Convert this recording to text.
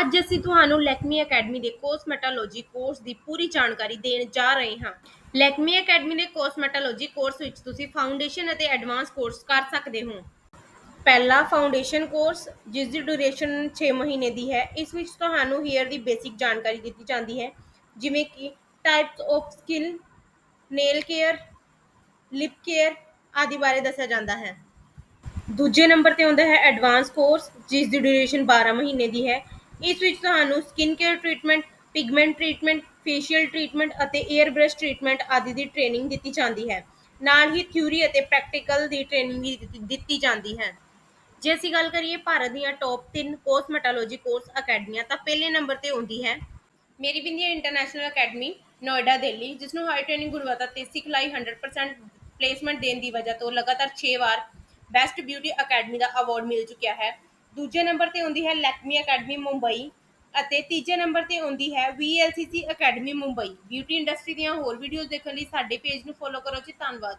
ਅੱਜ ਅਸੀਂ ਤੁਹਾਨੂੰ ਲੈਕਮੀ ਅਕੈਡਮੀ ਦੇ ਕੋਸਮੈਟੋਲੋਜੀ ਕੋਰਸ ਦੀ ਪੂਰੀ ਜਾਣਕਾਰੀ ਦੇਣ ਜਾ ਰਹੇ ਹਾਂ। ਲੈਕਮੀ ਅਕੈਡਮੀ ਦੇ ਕੋਸਮੈਟੋਲੋਜੀ ਕੋਰਸ ਵਿੱਚ ਤੁਸੀਂ ਫਾਊਂਡੇਸ਼ਨ ਅਤੇ ਐਡਵਾਂਸ ਕੋਰਸ ਕਰ ਸਕਦੇ ਹੋ। ਪਹਿਲਾ ਫਾਊਂਡੇਸ਼ਨ ਕੋਰਸ ਜਿਸ ਦੀ ਡਿਊਰੇਸ਼ਨ 6 ਮਹੀਨੇ ਦੀ ਹੈ, ਇਸ ਵਿੱਚ ਤੁਹਾਨੂੰ ਹੇਅਰ ਦੀ ਬੇਸਿਕ ਜਾਣਕਾਰੀ ਦਿੱਤੀ ਜਾਂਦੀ ਹੈ। ਜਿਵੇਂ ਕਿ types of skin nail care lip care ਆਦਿ ਬਾਰੇ ਦੱਸਿਆ ਜਾਂਦਾ ਹੈ। ਦੂਜੇ ਨੰਬਰ ਤੇ ਆਉਂਦਾ ਹੈ ਐਡਵਾਂਸ ਕੋਰਸ ਜਿਸ ਦੀ ਡਿਊਰੇਸ਼ਨ 12 ਮਹੀਨੇ ਦੀ ਹੈ। ਇਸ ਵਿੱਚ ਤੁਹਾਨੂੰ skin care treatment pigment treatment facial treatment ਅਤੇ 에ਅਰ ਬ੍ਰਸ਼ ਟ੍ਰੀਟਮੈਂਟ ਆਦਿ ਦੀ ਟ੍ਰੇਨਿੰਗ ਦਿੱਤੀ ਜਾਂਦੀ ਹੈ। ਨਾਲ ਹੀ ਥਿਊਰੀ ਅਤੇ ਪ੍ਰੈਕਟੀਕਲ ਦੀ ਟ੍ਰੇਨਿੰਗ ਵੀ ਦਿੱਤੀ- ਜਾਂਦੀ ਹੈ। ਜੇ ਅਸੀਂ ਗੱਲ ਕਰੀਏ ਭਾਰਤ ਦੀਆਂ ਟੌਪ 3 ਕੋਸਮੈਟੋਲੋਜੀ ਕੋਰਸ ਅਕੈਡਮੀਆਂ ਤਾਂ ਪਹਿਲੇ ਨੰਬਰ ਤੇ ਆਉਂਦੀ ਹੈ ਮੇਰੀ ਬਿੰਦੀਆਂ ਇੰਟਰਨੈਸ਼ਨਲ ਅਕੈਡਮੀ ਨੋਇਡਾ ਦਿੱਲੀ ਜਿਸ ਨੂੰ ਹਾਈ ਟ੍ਰੇਨਿੰਗ ਗੁਣਵੱਤਾ ਤੇ ਸਿਖਲਾਈ 100% ਪਲੇਸਮੈਂਟ ਦੇਣ ਦੀ ਵਜ੍ਹਾ ਤੋਂ ਲਗਾਤਾਰ 6 ਵਾਰ ਬੈਸਟ ਬਿਊਟੀ ਅਕੈਡਮੀ ਦਾ ਅਵਾਰਡ ਮਿਲ ਚੁੱਕਿਆ ਹੈ। ਦੂਜੇ ਨੰਬਰ ਤੇ ਆਉਂਦੀ ਹੈ ਲੈਕਮੀ ਅਕੈਡਮੀ ਮੁੰਬਈ ਅਤੇ ਤੀਜੇ ਨੰਬਰ ਤੇ ਆਉਂਦੀ ਹੈ VLCC academy Mumbai beauty industry ਦੀਆਂ ਹੋਰ ਵੀਡੀਓਜ਼ ਦੇਖਣ ਲਈ ਸਾਡੇ ਪੇਜ ਨੂੰ ਫੋਲੋ ਕਰੋ ਜੀ। ਧੰਨਵਾਦ।